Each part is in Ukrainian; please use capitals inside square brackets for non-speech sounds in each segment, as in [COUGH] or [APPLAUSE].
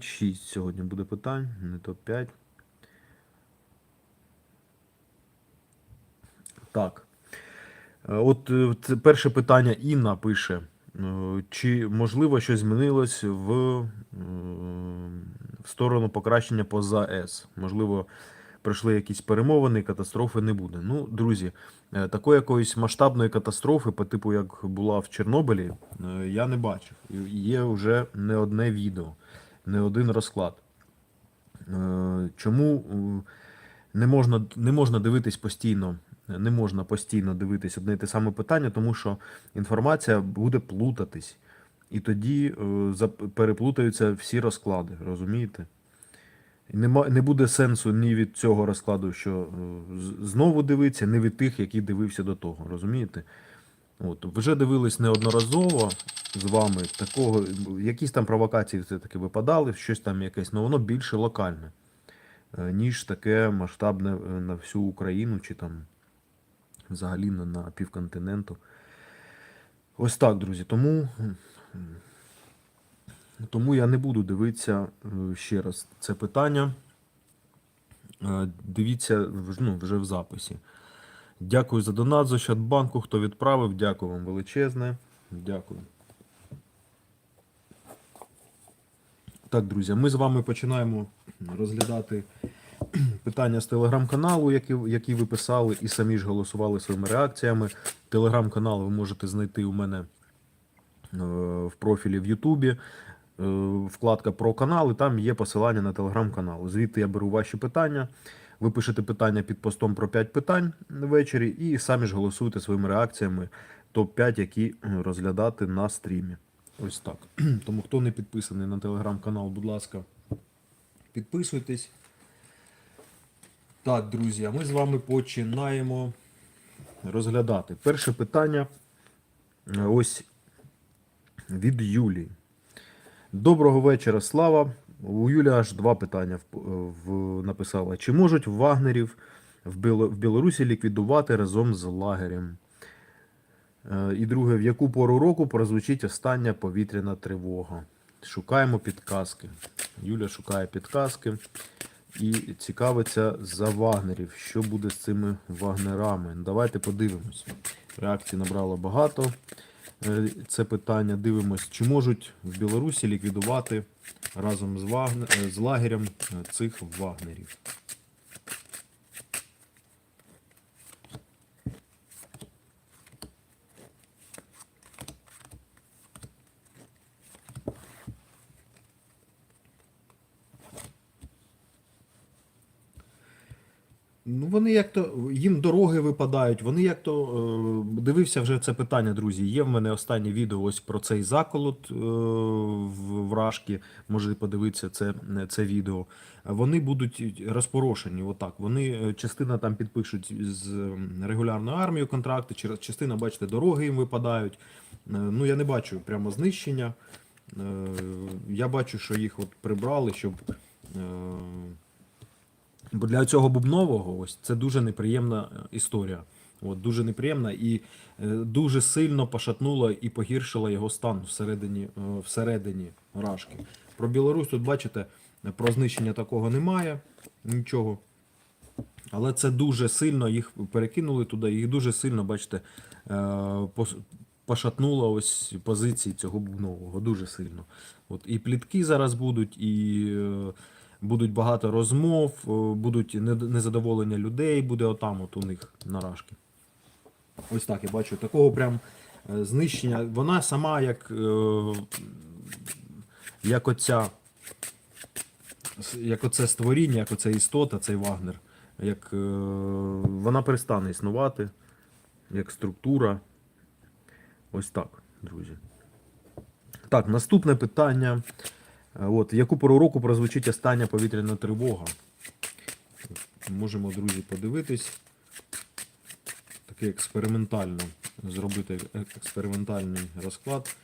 6 сьогодні буде питань, не топ-5. Так. Е, От е, це перше питання Інна пише. е, Чи можливо щось змінилось в, в сторону покращення по ЗАЕС? Можливо, пройшли якісь перемовини, катастрофи не буде. Ну, друзі, такої якоїсь масштабної катастрофи, по типу як була в Чорнобилі, я не бачив. Є вже не одне відео, не один розклад. Е, Чому е, не можна, не можна дивитись постійно, не можна постійно дивитись одне і те саме питання, тому що інформація буде плутатись. І тоді е, переплутаються всі розклади, розумієте? Нема, не буде сенсу ні від цього розкладу, що знову дивитися, ні від тих, які дивився до того, розумієте? От, вже дивились неодноразово з вами такого, якісь там провокації все-таки випадали, щось там якесь, але воно більше локальне, е, ніж таке масштабне е, на всю Україну чи там взагалі на, півконтиненту. Ось так, друзі. Тому, тому я не буду дивитися е, ще раз це питання. Дивіться ну, вже в записі. Дякую за донат з Ощадбанку. Хто відправив, дякую вам величезне. Дякую. Так, друзі, ми з вами починаємо розглядати питання з телеграм-каналу, які, які ви писали, і самі ж голосували своїми реакціями. Телеграм-канал ви можете знайти у мене е, в профілі в Ютубі. Е, Вкладка про канал, і там є посилання на телеграм-канал. Звідти я беру ваші питання. Ви пишете питання під постом про 5 питань ввечері, і самі ж голосуєте своїми реакціями топ-5, які е, розглядати на стрімі. Ось так. [CLEARS THROAT] Тому хто не підписаний на телеграм-канал, будь ласка, підписуйтесь. Так, друзі, ми з вами починаємо розглядати. Перше питання е, ось від Юлії. Доброго вечора, Слава. У Юлі аж два питання в, в, написала. Чи можуть вагнерів в, Біло, в Білорусі ліквідувати разом з лагерем? Е, І друге, в яку пору року прозвучить остання повітряна тривога? Шукаємо підказки. Юля шукає підказки і цікавиться за вагнерів. Що буде з цими вагнерами? Давайте подивимось. Реакцій набрало багато. Е, Це питання. Дивимось, чи можуть в Білорусі ліквідувати разом з, вагне... е, з лагерем е, цих вагнерів. Ну, вони як то їм дороги випадають. Вони як то е, дивився вже це питання, друзі. Є в мене останнє відео ось про цей заколот е, в вражки. Можете подивитися це, це відео. Вони будуть розпорошені. Отак. Вони е, частина там підпишуть з регулярною армією контракти, частина, бачите, дороги їм випадають. Ну я не бачу прямо знищення. Я бачу, що їх от прибрали, щоб. Бо для цього бубнового ось це дуже неприємна е, історія. От, дуже неприємна і е, дуже сильно пошатнула і погіршила його стан всередині, е, всередині рашки. Про Білорусь тут бачите, про знищення такого немає нічого. Але це дуже сильно їх перекинули туди, їх дуже сильно, бачите, пошатнуло ось позиції цього бубнового. Дуже сильно. От і плітки зараз будуть, і будуть багато розмов, е, будуть незадоволення людей, буде отам от у них нарашки. Ось так я бачу. Такого прям е, знищення. Вона сама як, е, як оця. Як оце створіння, як оця істота, цей Вагнер, як вона перестане існувати, як структура. Ось так, друзі. Так, наступне питання. От, яку пору року прозвучить остання повітряна тривога? Можемо, друзі, подивитись. Такий експериментально зробити експериментальний розклад.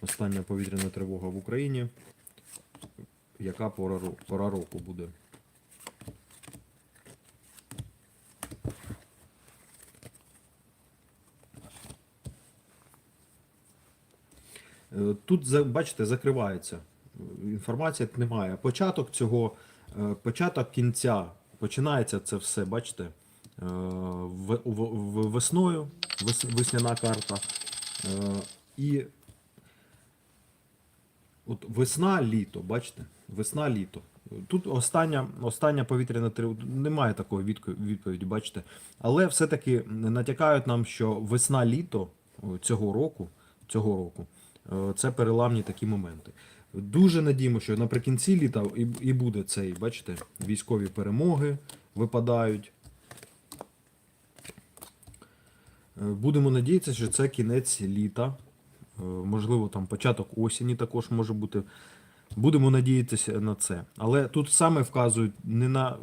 Остання повітряна тривога в Україні. Яка пора, пора року буде? Е, Тут, бачите, закривається. Інформації немає. Початок цього, е, початок кінця, починається це все, бачите, е, весною, вес- весняна карта. Е, І от весна, літо, бачите? Весна, літо. Тут остання, остання повітряна тривога, немає такої відповіді, бачите. Але все-таки натякають нам, що весна-літо цього року, цього року це переламні такі моменти. Дуже надіємо, що наприкінці літа і, буде цей, бачите, військові перемоги випадають. Е, Будемо надіятися, що це кінець літа. Е, Можливо, там початок осені також може бути. Будемо надіятися на це. Але тут саме вказують не на,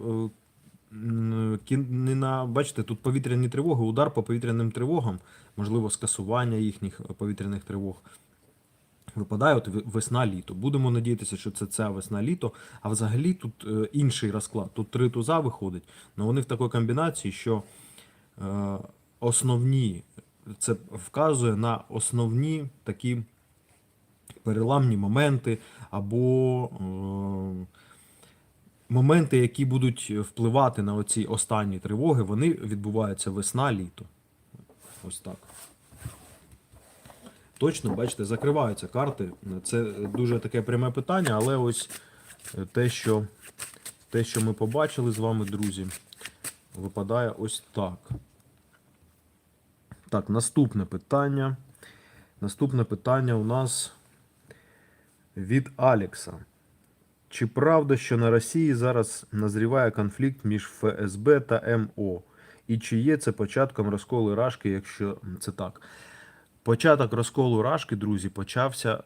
е, не на бачите, тут повітряні тривоги, удар по повітряним тривогам, можливо, скасування їхніх повітряних тривог. Випадає от весна-літо. Будемо надіятися, що це ця весна-літо. А взагалі тут е, інший розклад. Тут три туза виходить, але вони в такій комбінації, що е, основні, це вказує на основні такі переламні моменти або е, моменти, які будуть впливати на оці останні тривоги, вони відбуваються весна-літо. Ось так. Точно, бачите, закриваються карти. Це дуже таке пряме питання, але ось те, що, те, що ми побачили з вами, друзі, випадає ось так. Так, наступне питання. Наступне питання у нас від Алекса. Чи правда, що на Росії зараз назріває конфлікт між ФСБ та МО? І чи є це початком розколу Рашки, якщо це так? Початок розколу Рашки, друзі, почався.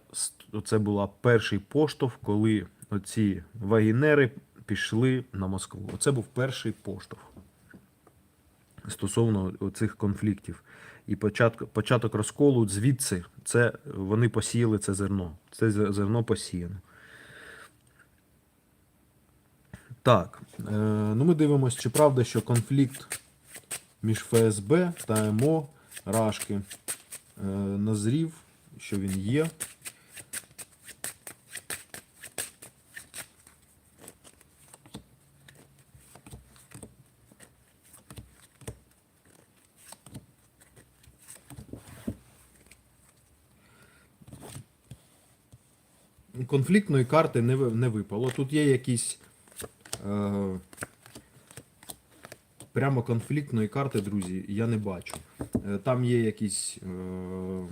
Це була перший поштовх, коли оці вагінери пішли на Москву. Оце був перший поштовх стосовно цих конфліктів. І початок, початок розколу звідси це вони посіяли це зерно. Це зерно посіяно. Так, е, ну ми дивимося, чи правда, що конфлікт між ФСБ та МО Рашки назрів, що він є. Конфліктної карти не, не випало. Тут є якісь. Е, прямо конфліктної карти, друзі, я не бачу. Е, Там є якісь. Е,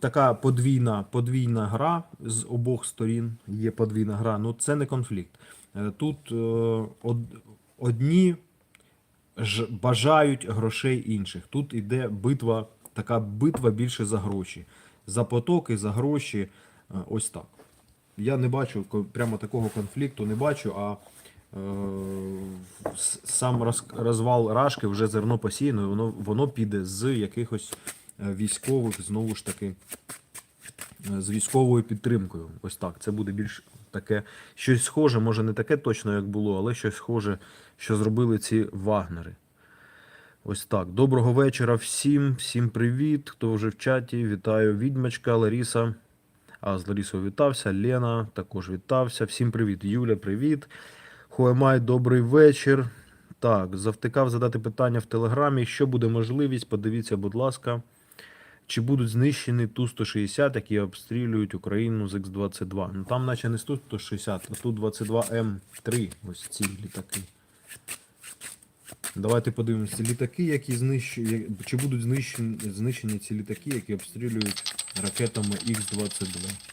така подвійна, подвійна гра з обох сторін. Є подвійна гра. Ну це не конфлікт. Е, Тут од- одні ж бажають грошей інших. Тут іде битва, така битва більше за гроші. За потоки, за гроші. Ось так. Я не бачу прямо такого конфлікту, не бачу, а е, сам роз- розвал Рашки вже зерно посіяно, воно, воно піде з якихось е, військових, знову ж таки, е, з військовою підтримкою. Ось так. Це буде більш таке щось схоже, може не таке точно, як було, але щось схоже, що зробили ці вагнери. Ось так. Доброго вечора всім, всім привіт. Хто вже в чаті? Вітаю відьмачка, Ларіса. А з Ларісою вітався. Лена також вітався. Всім привіт. Юля, привіт. Хуемай, добрий вечір. Так, завтикав задати питання в Телеграмі. Що буде можливість? Подивіться, будь ласка. Чи будуть знищені Ту-160, які обстрілюють Україну з Х-22? Ну там наче не Ту-160, а Ту-22М3. Ось ці літаки. Давайте подивимося. Літаки, які знищують. Чи будуть знищені, знищені ці літаки, які обстрілюють ракетами Х-22?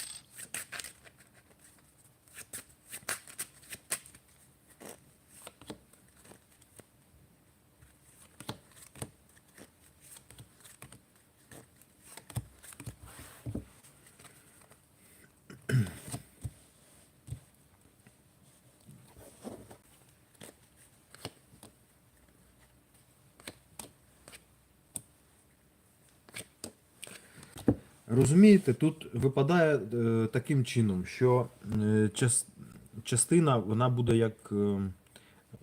Розумієте, тут випадає е, таким чином, що е, час, частина вона буде як. Е,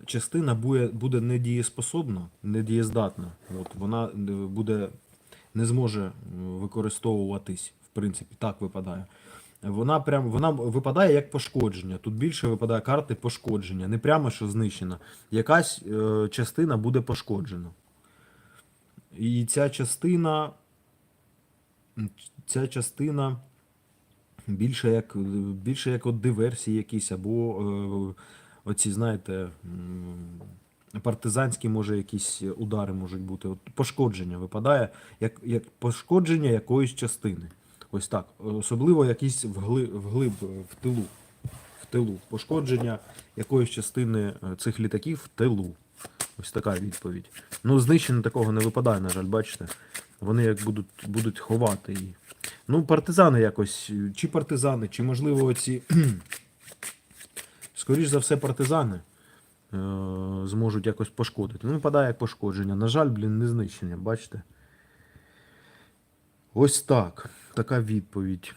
частина буде, буде недієспособна, недієздатна. От, вона буде, не зможе використовуватись в принципі, так випадає. Вона прям вона випадає як пошкодження. Тут більше випадає карти пошкодження. Не прямо що знищена. Якась частина буде пошкоджена. І ця частина. Ця частина більше як, більше як от диверсії якісь, або е, оці, знаєте, партизанські, може, якісь удари можуть бути. От пошкодження випадає, як, як пошкодження якоїсь частини. Ось так. Особливо якісь вглиб, вглиб е, в тилу. В тилу. Пошкодження якоїсь частини е, цих літаків в тилу. Ось така відповідь. Ну, знищення такого не випадає, на жаль, бачите. Вони як будуть, будуть ховати її. Ну, партизани якось, чи партизани, чи можливо ці. [CLEARS THROAT] Скоріш за все, партизани е- зможуть якось пошкодити. Ну, випадає як пошкодження. На жаль, блін, не знищення, бачите? Ось так. Така відповідь.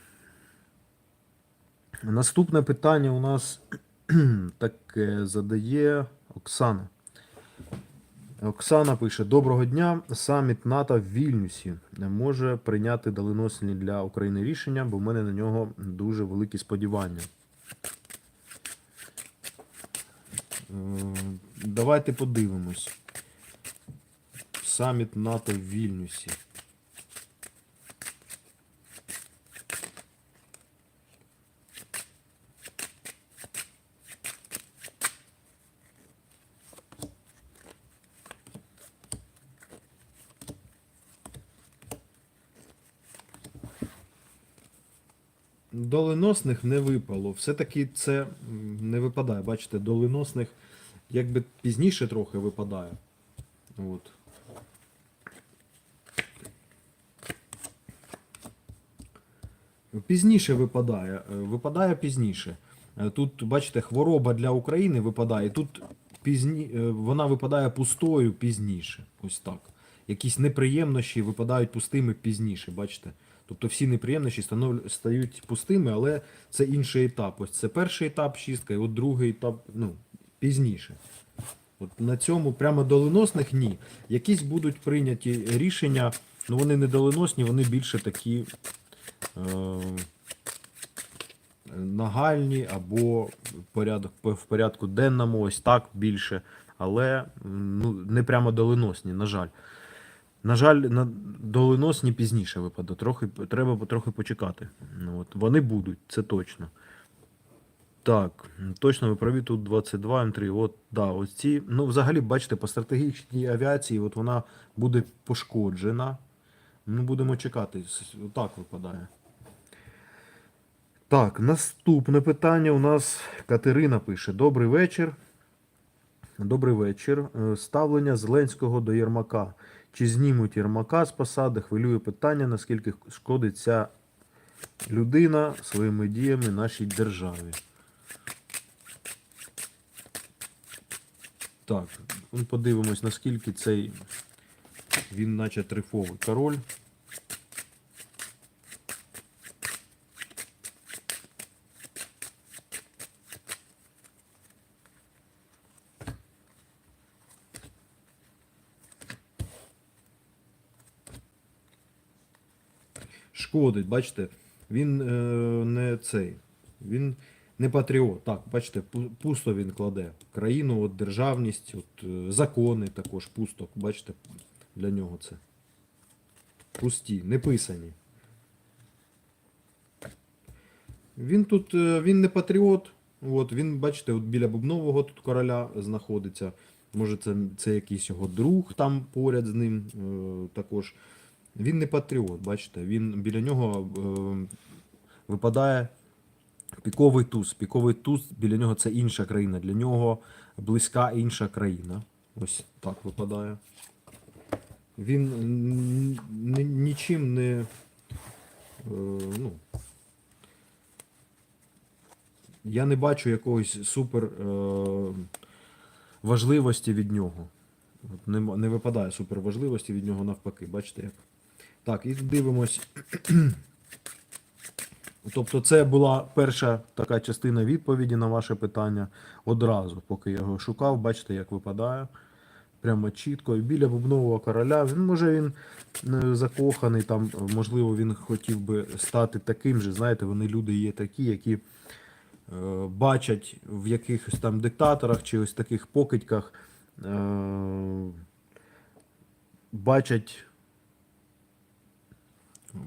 Наступне питання у нас [CLEARS THROAT] таке задає Оксана. Оксана пише: Доброго дня. Саміт НАТО в Вільнюсі може прийняти доленосні для України рішення, бо в мене на нього дуже великі сподівання. Е, Давайте подивимось. Саміт НАТО в Вільнюсі. Доленосних не випало. Все-таки це не випадає. Бачите, доленосних якби пізніше трохи випадає. От. Пізніше випадає. е, Випадає пізніше. Е, Тут, бачите, хвороба для України випадає. Тут пізні... е, вона випадає пустою пізніше. Ось так. Якісь неприємності випадають пустими пізніше, бачите? Тобто всі неприємності стають пустими, але це інший етап. Ось це перший етап чистка, і от другий етап ну, пізніше. От на цьому прямо доленосних ні. Якісь будуть прийняті рішення, ну вони не доленосні, вони більше такі е, нагальні або порядок, в порядку денному, ось так більше, але ну, не прямо доленосні, на жаль. На жаль, на доленосні пізніше випаде. Трохи, треба трохи почекати. Ну, от, вони будуть, це точно. Так, точно ви праві, тут 22 М3. От, да, ось ці. Ну, взагалі, бачите, по стратегічній авіації от вона буде пошкоджена. Ну, будемо чекати. Так випадає. Так, наступне питання у нас Катерина пише: Добрий вечір. Добрий вечір. Е, Ставлення Зеленського до Єрмака. Чи знімуть Єрмака з посади? Хвилює питання, наскільки шкодить ця людина своїми діями нашій державі. Так, ну, подивимось, наскільки цей він, наче трифовий король. Шкодить, бачите, він е, не цей. Він не патріот. Так, бачите, пусто він кладе. Країну, от, державність, от, е, закони також пусто. Бачите, для нього це. Пусті, не писані. Він тут е, він не патріот. От, він, бачите, от біля Бубнового тут короля знаходиться. Може, це, це якийсь його друг там поряд з ним е, також. Він не патріот, бачите, він біля нього е, випадає піковий туз. Піковий туз біля нього це інша країна. Для нього близька інша країна. Ось так випадає. Він нічим не. Е, ну, я не бачу якогось супер е, важливості від нього. Не, не випадає супер важливості від нього навпаки. Бачите як? Так, і дивимось. [CLEARS THROAT] Тобто, це була перша така частина відповіді на ваше питання одразу, поки я його шукав. Бачите, як випадає. Прямо чітко. І біля бубнового короля. Він може він е, закоханий, там, можливо, він хотів би стати таким же. Знаєте, вони люди є такі, які е, бачать в якихось там диктаторах чи ось таких покидьках, е, бачать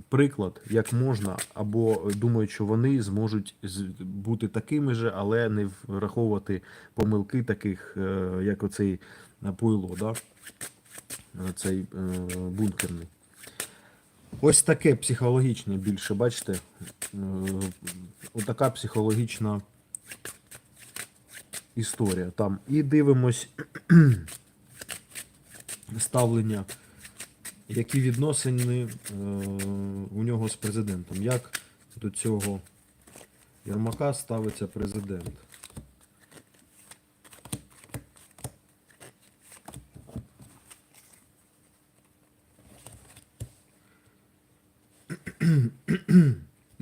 приклад, як можна, або думають, що вони зможуть бути такими же, але не враховувати помилки таких, е, як оцей Пуйло, да? Е, цей е, бункерний. Ось таке психологічне більше, бачите? Е, Отака психологічна історія там. І дивимось [CLEARS THROAT] ставлення, які відносини е, у нього з президентом. Як до цього Єрмака ставиться президент?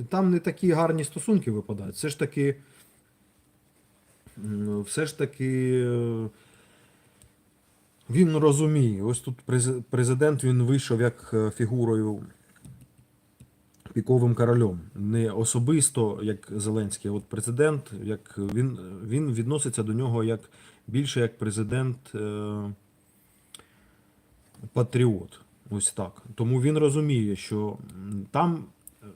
Там не такі гарні стосунки випадають. Все ж таки, все ж таки, е, він розуміє. Ось тут президент він вийшов як е, фігурою піковим королем. Не особисто, як Зеленський, а от президент, як він, він відноситься до нього як більше як президент. Е, патріот. Ось так. Тому він розуміє, що там е,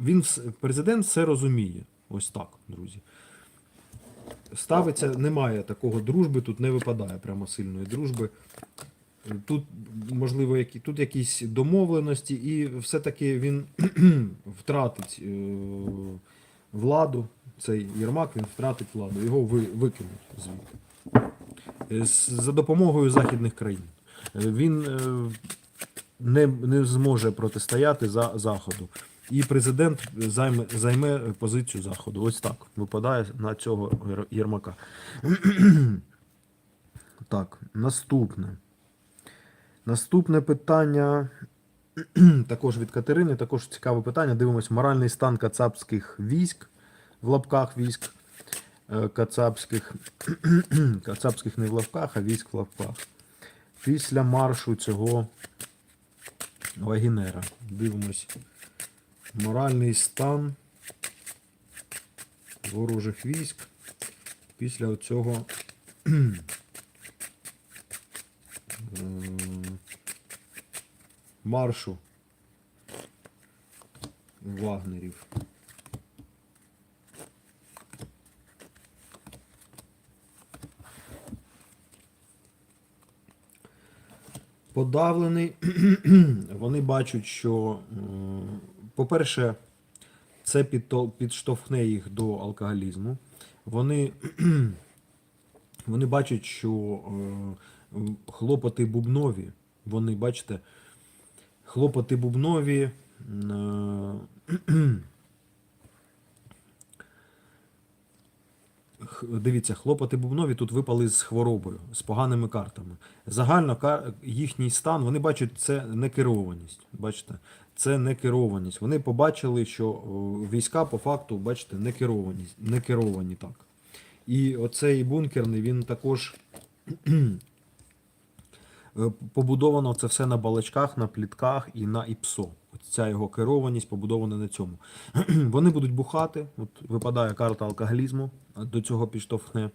він президент все розуміє. Ось так, друзі. Ставиться, немає такого дружби, тут не випадає прямо сильної дружби. Тут, можливо, які, тут якісь домовленості, і все-таки він [CLEARS THROAT] втратить е, владу. Цей Єрмак він втратить владу, його ви, викинуть звідти. Е, За допомогою західних країн. Е, Він не, не зможе протистояти за Заходу. І президент займе, займе позицію Заходу. Ось так випадає на цього Єрмака. [CLEARS THROAT] Так, наступне. Наступне питання. [CLEARS THROAT] Також від Катерини, також цікаве питання. Дивимось моральний стан кацапських військ в лапках військ е, кацапських. [CLEARS THROAT] Кацапських не в лапках, а військ в лапках. Після маршу цього Вагінера. Дивимось. Моральний стан ворожих військ після цього маршу вагнерів. Подавлений. [CLEARS THROAT] Вони бачать, що, м, по-перше, це підштовхне їх до алкоголізму. Вони, [CLEARS THROAT] вони бачать, що е, хлопоти бубнові, вони, бачите, хлопоти бубнові. [CLEARS THROAT] е, х- Дивіться, хлопоти бубнові тут випали з хворобою, з поганими картами. Загально їхній стан, вони бачать це некерованість. Бачите, це некерованість. Вони побачили, що війська по факту, бачите, не керовані, не керовані так. І оцей бункерний, він також [CLEARS THROAT] е, побудовано це все на балачках, на плітках і на ІПСО. Ця його керованість побудована на цьому. [CLEARS THROAT] Вони будуть бухати, от випадає карта алкоголізму, до цього підштовхне.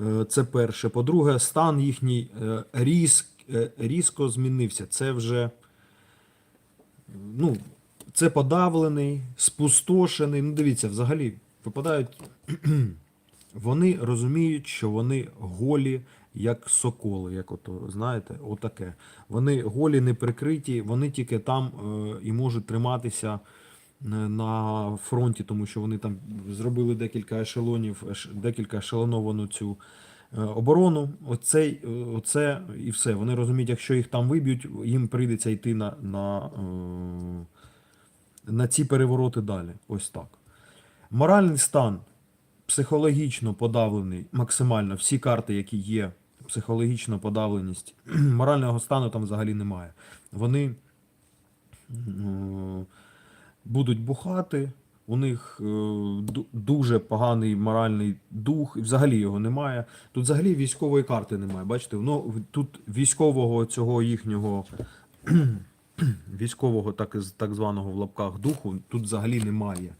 Е, Це перше. По-друге, стан їхній е, різк, е, різко змінився. Це вже ну, це подавлений, спустошений. Ну, дивіться, взагалі випадають. [CLEARS THROAT] Вони розуміють, що вони голі, як соколи, як ото, знаєте, отаке. Вони голі не прикриті, вони тільки там е, і можуть триматися е, на фронті, тому що вони там зробили декілька ешелонів, декілька ешелоновану цю е, оборону. Оцей, е, оце і все. Вони розуміють, якщо їх там виб'ють, їм прийдеться йти на, на, на ці перевороти далі. Ось так. Моральний стан психологічно подавлений максимально. Всі карти, які є, психологічно подавленість. [CLEARS THROAT] Морального стану там взагалі немає. Вони е, будуть бухати, у них е, дуже поганий моральний дух, і взагалі його немає. Тут взагалі військової карти немає. Бачите, ну, тут військового цього їхнього [CLEARS THROAT] військового, так, так званого в лапках духу, тут взагалі немає.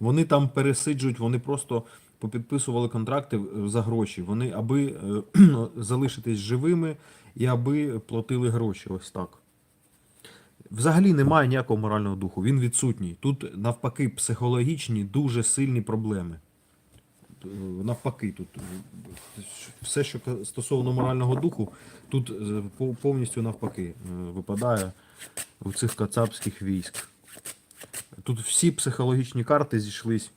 Вони там пересиджують, вони просто попідписували контракти е, за гроші. Вони аби е, [CLEARS THROAT] залишитись живими і аби платили гроші. Ось так. Взагалі немає ніякого морального духу. Він відсутній. Тут навпаки психологічні дуже сильні проблеми. Е, Навпаки, тут все, що стосовно морального духу, тут повністю навпаки випадає у цих кацапських військ. Тут всі психологічні карти зійшлись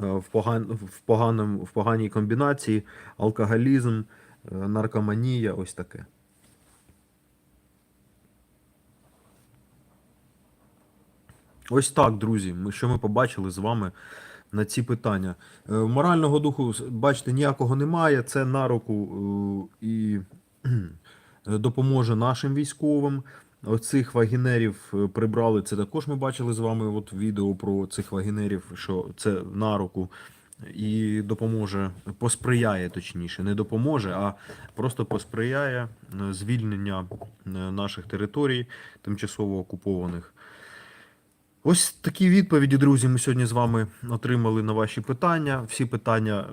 е, в, поган... в, поганому... в поганій комбінації: алкоголізм, е, наркоманія, ось таке. Ось так, друзі. Ми, що ми побачили з вами на ці питання. Е, Морального духу, бачите, ніякого немає. Це на руку і допоможе нашим військовим. Оцих вагінерів е, прибрали. Це також ми бачили з вами от відео про цих вагінерів, що це на руку. І допоможе, посприяє точніше, не допоможе, а просто посприяє е, звільнення е, наших територій, тимчасово окупованих. Ось такі відповіді, друзі. Ми сьогодні з вами отримали на ваші питання. Всі питання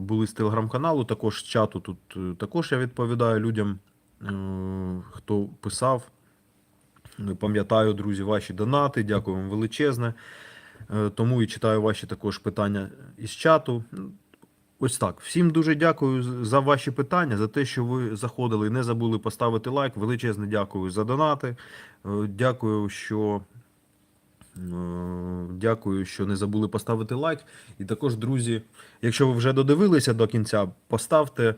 були з телеграм-каналу, також з чату. Тут також я відповідаю людям, хто писав. Е, Пам'ятаю, друзі, ваші донати. Дякую вам величезне. Е, Тому і читаю ваші також питання із чату. Ось так. Всім дуже дякую за ваші питання, за те, що ви заходили і не забули поставити лайк. Величезне дякую за донати. Е, Дякую, що. Дякую, що не забули поставити лайк. І також, друзі, якщо ви вже додивилися до кінця, поставте,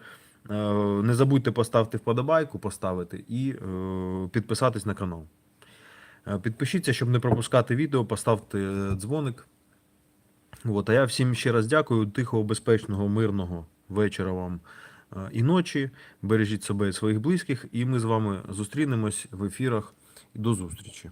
не забудьте поставити вподобайку, поставити і підписатись на канал. Е, Підпишіться, щоб не пропускати відео, поставте е, дзвоник. От, а я всім ще раз дякую. Тихого, безпечного, мирного вечора вам е, і ночі. Бережіть себе і своїх близьких, і ми з вами зустрінемось в ефірах. До зустрічі.